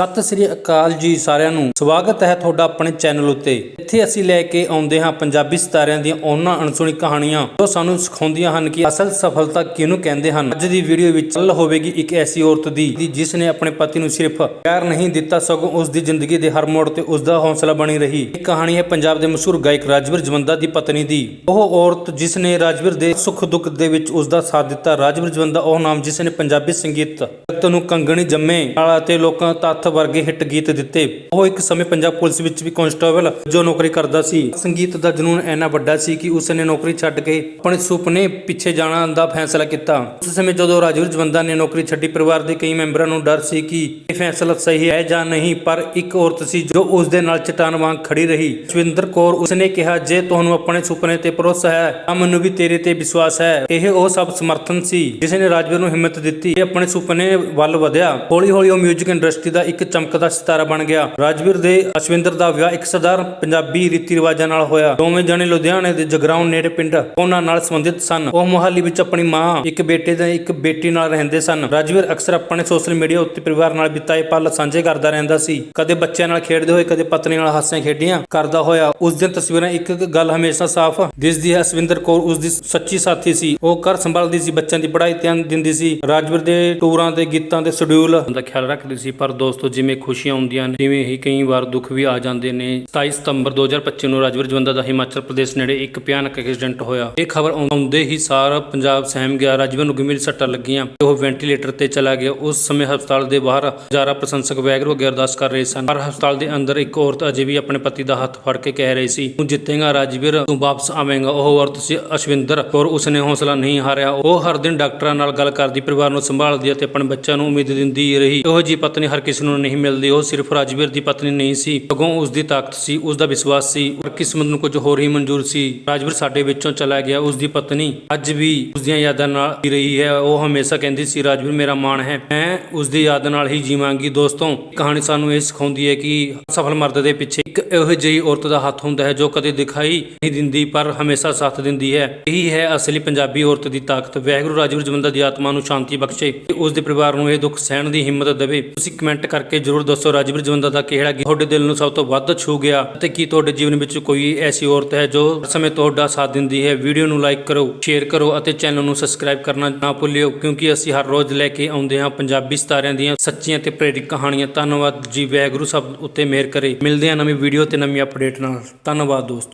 ਸਤਿ ਸ੍ਰੀ ਅਕਾਲ ਜੀ ਸਾਰਿਆਂ ਨੂੰ। ਸਵਾਗਤ ਹੈ ਤੁਹਾਡਾ ਆਪਣੇ ਚੈਨਲ ਉੱਤੇ। ਇੱਥੇ ਅਸੀਂ ਲੈ ਕੇ ਆਉਂਦੇ ਹਾਂ ਪੰਜਾਬੀ ਸਿਤਾਰਿਆਂ ਦੀਆਂ ਉਹਨਾਂ ਅਣਸੁਣੀ ਕਹਾਣੀਆਂ ਜੋ ਸਾਨੂੰ ਸਿਖਾਉਂਦੀਆਂ ਹਨ ਕਿ ਅਸਲ ਸਫਲਤਾ ਕਿਹਨੂੰ ਕਹਿੰਦੇ ਹਨ। ਅੱਜ ਦੀ ਵੀਡੀਓ ਵਿੱਚ ਚੱਲ ਹੋਵੇਗੀ ਇੱਕ ਐਸੀ ਔਰਤ ਦੀ ਜਿਸ ਨੇ ਆਪਣੇ ਪਤੀ ਨੂੰ ਸਿਰਫ ਪਿਆਰ ਨਹੀਂ ਦਿੱਤਾ, ਸਗੋਂ ਉਸ ਦੀ ਜ਼ਿੰਦਗੀ ਦੇ ਹਰ ਮੋੜ ਤੇ ਉਸ ਦਾ ਹੌਸਲਾ ਬਣੀ ਰਹੀ। ਇਹ ਕਹਾਣੀ ਹੈ ਪੰਜਾਬ ਦੇ ਮਸ਼ਹੂਰ ਗਾਇਕ ਰਾਜਵੀਰ ਜਵੰਦਾ ਦੀ ਪਤਨੀ ਦੀ। ਉਹ ਔਰਤ ਜਿਸ ਨੇ ਰਾਜਵੀਰ ਦੇ ਸੁੱਖ ਦੁੱਖ ਦੇ ਵਿੱਚ ਉਸ ਦਾ ਸਾਥ ਦਿੱਤਾ, ਰਾਜਵੀਰ ਜਵੰਦਾ ਉਹ ਨਾਮ ਜਿਸ ਨੇ ਪੰਜਾਬੀ ਸੰਗੀਤ ਜਗਤ ਨੂੰ ਕੰਗਣੀ ਜੰਮੇ, ਨਾਲ ਅਤੇ ਲੋਕਾਂ ਤੱਥ ਵਰਗੇ ਹਿੱਟ ਗੀਤ ਦਿੱਤੇ। ਉਹ ਇੱਕ ਸਮੇਂ ਪੰਜਾਬ ਪੁਲਿਸ ਵਿੱਚ ਵੀ ਕਾਂਸਟੇਬਲ ਜੋ ਨੌਕਰੀ ਕਰਦਾ ਸੀ। ਸੰਗੀਤ ਦਾ ਜਨੂਨ ਇੰਨਾ ਵੱਡਾ ਸੀ ਕਿ ਉਸ ਨੇ ਨੌਕਰੀ ਛੱਡ ਕੇ ਆਪਣੇ ਸੁਪਨੇ ਪਿੱਛੇ ਜਾਣ ਦਾ ਫੈਸਲਾ ਕੀਤਾ। ਉਸ ਸਮੇਂ ਜਦੋਂ ਰਾਜਵੀਰ ਜਵੰਦਾ ਨੇ ਨੌਕਰੀ ਛੱਡੀ, ਪਰਿਵਾਰ ਦੇ ਕਈ ਮੈਂਬਰਾਂ ਨੂੰ ਡਰ ਸੀ ਕਿ ਇਹ ਫੈਸਲਾ ਸਹੀ ਹੈ ਜਾਂ ਨਹੀਂ, ਪਰ ਇੱਕ ਔਰਤ ਸੀ ਜੋ ਉਸ ਦੇ ਨਾਲ ਚਟਾਨ ਵਾਂਗ ਖੜੀ ਰਹੀ। ਸ਼ਵਿੰਦਰ ਕੌਰ ਉਸਨੇ ਕਿਹਾ, ਜੇ ਤੁਹਾਨੂੰ ਆਪਣੇ ਸੁਪਨੇ ਤੇ ਭਰੋਸਾ ਹੈ, ਤਾਂ ਮੈਨੂੰ ਵੀ ਤੇਰੇ ਤੇ ਵਿਸ਼ਵਾਸ ਹੈ। ਇਹ ਉਹ ਸਭ ਸਮਰਥਨ ਸੀ, ਜਿਸ ਨੇ ਰਾਜਵੀਰ ਨੂੰ ਹਿੰਮਤ ਦਿੱਤੀ ਤੇ ਆਪਣੇ ਸੁਪਨੇ ਵੱਲ ਵਧਿਆ। ਹੌਲੀ ਹੌਲੀ ਉਹ 뮤직 ਇੰਡਸਟਰੀ ਦਾ ਇੱਕ ਚਮਕਦਾ ਸਿਤਾਰਾ ਬਣ ਗਿਆ। ਰਾਜਵੀਰ ਦੇ ਅਸ਼ਵਿੰਦਰ ਦਾ ਵਿਆਹ ਇੱਕ ਸਧਾਰਨ ਪੰਜਾਬੀ ਰੀਤੀ ਰਿਵਾਜਾਂ ਨਾਲ ਹੋਇਆ। ਦੋਵੇਂ ਜਣੇ ਲੁਧਿਆਣੇ ਦੇ ਜਗਰਾਉਂ ਨੇੜੇ ਪਿੰਡ ਉਹਨਾਂ ਨਾਲ ਸੰਬੰਧਿਤ ਸਨ। ਉਹ ਮੁਹਾਲੀ ਵਿੱਚ ਆਪਣੀ ਮਾਂ, ਇੱਕ ਬੇਟੇ ਤੇ ਇੱਕ ਬੇਟੀ ਨਾਲ ਰਹਿੰਦੇ ਸਨ। ਰਾਜਵੀਰ ਅਕਸਰ ਆਪਣੇ ਸੋਸ਼ਲ ਮੀਡੀਆ ਉੱਤੇ ਪਰਿਵਾਰ ਨਾਲ ਬਿਤਾਏ ਪਲ ਸਾਂਝੇ ਕਰਦਾ ਰਹਿੰਦਾ ਸੀ। ਕਦੇ ਬੱਚਿਆਂ ਨਾਲ ਖੇਡਦੇ ਹੋਏ, ਕਦੇ ਪਤਨੀ ਨਾਲ ਹਾਸੀਆਂ ਖੇਡੀਆਂ ਕਰਦਾ ਹੋਇਆ। ਉਸ ਦੀਆਂ ਤਸਵੀਰਾਂ ਇੱਕ ਗੱਲ ਹਮੇਸ਼ਾ ਸਾਫ਼ ਦਿਸਦੀ ਹੈ। ਅਸਵਿੰਦਰ ਕੌਰ ਉਸ ਦੀ ਸੱਚੀ ਸਾਥੀ ਸੀ। ਉਹ ਘਰ ਸੰਭਾਲਦੀ ਸੀ, ਬੱਚਿਆਂ ਦੀ ਪੜ੍ਹਾਈ ਧਿਆਨ ਦਿੰਦੀ ਸੀ। ਰਾਜਵੀਰ ਦੇ ਟੂਰਾਂ ਦੇ ਗੀਤਾਂ ਦੇ ਸ਼ਡਿਊਲ ਦਾ ਖਿਆਲ ਰੱਖਦੀ ਸੀ, ਪਰ ਦੋਸਤੋ ਜਿਵੇਂ ਖੁਸ਼ੀਆਂ ਹੁੰਦੀਆਂ ਨੇ ਤਿਵੇਂ ਹੀ ਕਈ ਵਾਰ ਦੁੱਖ ਵੀ ਆ ਜਾਂਦੇ ਨੇ। 27 ਸਤੰਬਰ 2025 ਨੂੰ ਰਾਜਵੀਰ ਜਵੰਦਾ ਦਾ ਹਿਮਾਚਲ ਪ੍ਰਦੇਸ਼ ਨੇੜੇ ਇੱਕ ਭਿਆਨਕ ਐਕਸੀਡੈਂਟ ਹੋਇਆ। ਇਹ ਖਬਰ ਆਉਂਦੇ ਹੀ ਸਾਰਾ ਪੰਜਾਬ ਸਹਿਮ ਗਿਆ। ਰਾਜਵੀਰ ਨੂੰ ਗੰਭੀਰ ਸੱਟਾਂ ਲੱਗੀਆਂ। ਤੇ ਉਹ ਵੈਂਟੀਲੇਟਰ ਤੇ ਚਲਾ ਗਿਆ। ਉਸ ਸਮੇਂ ਹਸਪਤਾਲ ਦੇ ਬਾਹਰ ਹਜ਼ਾਰਾਂ ਪ੍ਰਸ਼ੰਸਕ ਵੈਗਰੂ ਅੱਗੇ ਅਰਦਾਸ ਕਰ ਰਹੇ ਸਨ। ਪਰ ਹਸਪਤਾਲ ਦੇ ਅੰਦਰ ਇੱਕ ਔਰਤ ਅਜੇ ਵੀ ਆਪਣੇ ਪਤੀ ਦਾ ਹੱਥ ਫੜ ਕੇ ਕਹਿ ਰਹੀ ਸੀ, ਤੂੰ ਜਿੱਤੇਗਾ ਰਾਜਵੀਰ, ਤੂੰ ਵਾਪਸ ਆਵੇਂਗਾ। ਉਹ ਔਰਤ ਸੀ ਅਸ਼ਵਿੰਦਰ ਔਰ ਉਸਨੇ ਹੌਸਲਾ ਨਹੀਂ ਹਾਰਿਆ। ਉਹ ਹਰ ਦਿਨ ਡਾਕਟਰਾਂ ਨਾਲ ਗੱਲ ਕਰਦੀ, ਪਰਿਵਾਰ ਨੂੰ ਸੰਭਾਲਦੀ ਅਤੇ ਆਪਣੇ ਬੱਚਿਆਂ ਨੂੰ ਉਮੀਦ ਦਿੰਦੀ ਰਹੀ। ਉਹ ਜੀ ਪਤਨੀ ਹਰ ਕਿਸੇ ਨੂੰ ਨਹੀਂ ਮਿਲਦੀ। ਉਹ ਸਿਰਫ ਰਾਜਵੀਰ ਦੀ ਪਤਨੀ ਨਹੀਂ ਸੀ। ਸਗੋਂ ਉਸ ਦੀ ਤਾਕਤ ਸੀ, ਉਸ ਦਾ ਵਿਸ਼ਵਾਸ ਸੀ। ਪਰ ਕਿਸਮਤ ਨੂੰ ਕੁਝ ਹੋਰ ਹੀ ਮਨਜ਼ੂਰ ਸੀ। ਰਾਜਵੀਰ ਸਾਡੇ ਵਿੱਚੋਂ ਚਲਾ ਗਿਆ। ਉਸ ਦੀ ਪਤਨੀ ਅੱਜ ਵੀ ਉਸ ਦੀਆਂ ਯਾਦਾਂ ਨਾਲ ਹੀ ਰਹੀ ਹੈ। ਉਹ ਹਮੇਸ਼ਾ ਕਹਿੰਦੀ ਸੀ, ਰਾਜਵੀਰ ਮੇਰਾ ਮਾਣ ਹੈ। ਮੈਂ ਉਸ ਦੀ ਯਾਦ ਨਾਲ ਹੀ ਜੀਵਾਂਗੀ। ਦੋਸਤੋ, ਕਹਾਣੀ ਸਾਨੂੰ ਇਹ ਸਿਖਾਉਂਦੀ ਹੈ ਕਿ ਸਫਲ ਮਰਦ ਦੇ ਪਿੱਛੇ ਇੱਕ ਇਹੋ ਜਿਹੀ ਔਰਤ ਦਾ ਹੱਥ ਹੁੰਦਾ ਹੈ ਜੋ ਕਦੇ ਦਿਖਾਈ ਨਹੀਂ ਦਿੰਦੀ, ਪਰ ਹਮੇਸ਼ਾ ਸਾਥ ਦਿੰਦੀ ਹੈ। ਇਹੀ ਹੈ ਅਸਲੀ ਪੰਜਾਬੀ ਔਰਤ ਦੀ ਤਾਕਤ। ਵਾਹਿਗੁਰੂ ਰਾਜਵੀਰ ਜਮੰਦਰ ਦੀ ਆਤਮਾ ਨੂੰ ਸ਼ਾਂਤੀ ਬਖਸ਼ੇ ਤੇ ਉਸ ਦੇ ਪਰਿਵਾਰ ਨੂੰ ਇਹ ਦੁੱਖ ਸਹਿਣ ਦੀ ਹਿੰਮਤ ਦੇਵੇ। ਤੁਸੀਂ ਕਮੈਂਟ ਕਰਕੇ ਜਰੂਰ ਦੱਸੋ। ਰਾਜਵੀਰ ਜਵੰਦਾ ਦਾ ਕਿਹੜਾ ਤੁਹਾਡੇ ਦਿਲ ਨੂੰ ਸਭ ਤੋਂ ਵੱਧ ਛੂ ਗਿਆ ਅਤੇ ਕੀ ਤੁਹਾਡੇ ਜੀਵਨ ਵਿੱਚ ਕੋਈ ਐਸੀ ਔਰਤ ਹੈ ਜੋ ਸਮੇਂ ਤੁਹਾਡਾ ਸਾਥ ਦਿੰਦੀ ਹੈ? ਵੀਡੀਓ ਨੂੰ ਲਾਈਕ ਕਰੋ ਸ਼ੇਅਰ ਕਰੋ ਅਤੇ ਚੈਨਲ ਨੂੰ ਸਬਸਕ੍ਰਾਈਬ ਕਰਨਾ ਨਾ ਭੁੱਲਿਓ, ਕਿਉਂਕਿ ਅਸੀਂ ਹਰ ਰੋਜ਼ ਲੈ ਕੇ ਆਉਂਦੇ ਹਾਂ ਪੰਜਾਬੀ ਸਿਤਾਰਿਆਂ ਦੀਆਂ ਸੱਚੀਆਂ ਤੇ ਪ੍ਰੇਰਕ ਕਹਾਣੀਆਂ। ਧੰਨਵਾਦ ਜੀ, ਵਾਹਿਗੁਰੂ ਸਭ ਉੱਤੇ ਮਿਹਰ ਕਰੇ। ਮਿਲਦੇ ਹਾਂ ਨਵੀਂ ਵੀਡੀਓ ਤੇ ਨਵੀਂ ਅਪਡੇਟ ਨਾਲ। ਧੰਨਵਾਦ ਦੋਸਤੋ।